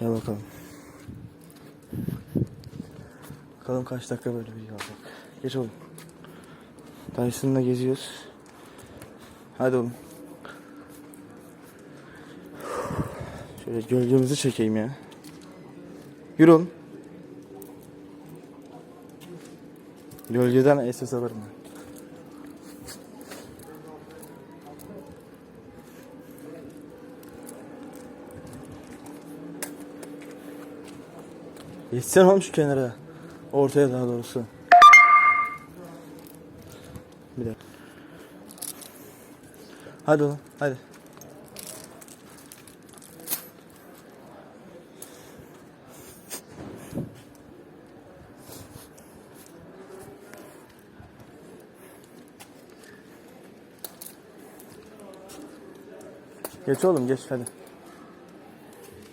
Gel bakalım. Bakalım kaç dakika böyle video olacak. Geç oğlum. Dyson'la geziyoruz. Hadi oğlum. Şöyle gölgemizi çekeyim ya. Yürü oğlum. Gölgeden SS alırım ben. Geçsen oğlum şu kenara. Ortaya daha doğrusu. Bir dakika. Hadi oğlum hadi. Geç oğlum geç hadi.